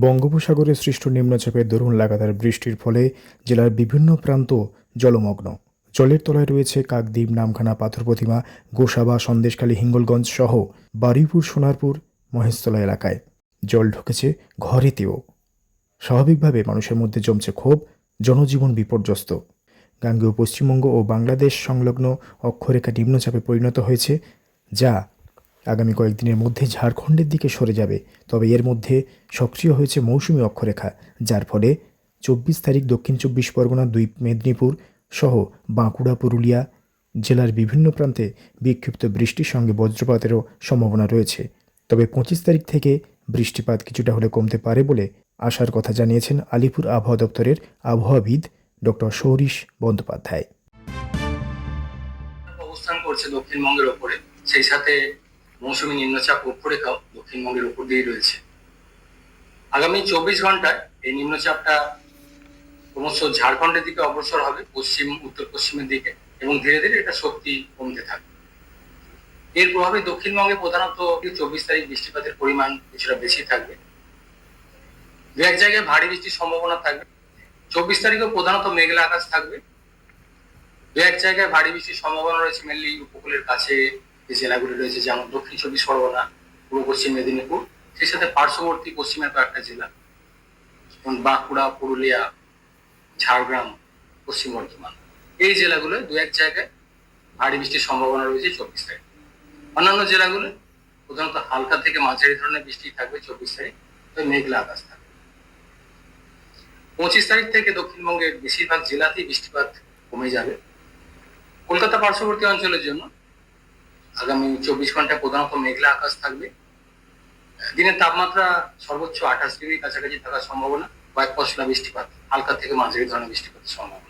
বঙ্গোপসাগরে সৃষ্ট নিম্নচাপের দরুন লাগাতার বৃষ্টির ফলে জেলার বিভিন্ন প্রান্ত জলমগ্ন। জলের তলায় রয়েছে কাকদ্বীপ, নামখানা, পাথর প্রতিমা, গোসাবা, সন্দেশখালী, হিঙ্গলগঞ্জ সহ বারুইপুর, সোনারপুর, মহেশতলা এলাকায়। জল ঢুকেছে ঘরেতেও। স্বাভাবিকভাবে মানুষের মধ্যে জমছে ক্ষোভ, জনজীবন বিপর্যস্ত। গাঙ্গেয় পশ্চিমবঙ্গ ও বাংলাদেশ সংলগ্ন অক্ষরেখা নিম্নচাপে পরিণত হয়েছে, যা আগামী কয়েকদিনের মধ্যে ঝাড়খণ্ডের দিকে সরে যাবে, তবে এর মধ্যে সক্রিয় হয়েছে মৌসুমি অক্ষরেখা, যার ফলে চব্বিশ তারিখ দক্ষিণ চব্বিশ পরগনা, দুই মেদিনীপুর সহ বাঁকুড়া, পুরুলিয়া জেলার বিভিন্ন প্রান্তে বিক্ষিপ্ত বৃষ্টির সঙ্গে বজ্রপাতেরও সম্ভাবনা রয়েছে। তবে পঁচিশ তারিখ থেকে বৃষ্টিপাত কিছুটা হলে কমতে পারে বলে আশার কথা জানিয়েছেন আলিপুর আবহাওয়া দপ্তরের আবহাওয়াবিদ ডক্টর সৌরিশ বন্দ্যোপাধ্যায়। অবস্থান করছে দক্ষিণবঙ্গের ওপরে, সেই সাথে মৌসুমী নিম্নচাপ অক্ষরেখাও দক্ষিণবঙ্গের উপর দিয়েই রয়েছে। আগামী চব্বিশ ঘন্টায় এই নিম্নচাপটা ক্রমশ ঝাড়খণ্ডের দিকে অগ্রসর হবে, পশ্চিম উত্তর পশ্চিমের দিকে, এবং ধীরে ধীরে এটা শক্তি কমতে থাকবে। এর প্রভাবে দক্ষিণবঙ্গে প্রধানত চব্বিশ তারিখ বৃষ্টিপাতের পরিমাণ কিছুটা বেশি থাকবে। দু এক জায়গায় ভারী বৃষ্টির সম্ভাবনা থাকবে। চব্বিশ তারিখেও প্রধানত মেঘলা আকাশ থাকবে। দু এক জায়গায় ভারী বৃষ্টির সম্ভাবনা রয়েছে মেনলি উপকূলের কাছে যে জেলাগুলি রয়েছে, যেমন দক্ষিণ চব্বিশ পরগনা, পূর্ব পশ্চিম মেদিনীপুর, সেই সাথে পার্শ্ববর্তী পশ্চিমের কয়েকটা জেলা, যেমন বাঁকুড়া, পুরুলিয়া, ঝাড়গ্রাম, পশ্চিম বর্ধমান। এই জেলাগুলো দু এক জায়গায় ভারী বৃষ্টির সম্ভাবনা রয়েছে চব্বিশ তারিখ। অন্যান্য জেলাগুলো প্রধানত হালকা থেকে মাঝারি ধরনের বৃষ্টি থাকবে চব্বিশ তারিখ, তবে মেঘলা আকাশ থাকবে। পঁচিশ তারিখ থেকে দক্ষিণবঙ্গের বেশিরভাগ জেলাতেই বৃষ্টিপাত কমে যাবে। কলকাতা পার্শ্ববর্তী অঞ্চলের জন্য আগামী চব্বিশ ঘন্টায় প্রধানত মেঘলা আকাশ থাকবে। দিনের তাপমাত্রা সর্বোচ্চ আঠাশ ডিগ্রি কাছাকাছি থাকার সম্ভাবনা কয়েক পশলা বৃষ্টিপাত, হালকা থেকে মাঝারি ধরনের বৃষ্টিপাতের সম্ভাবনা।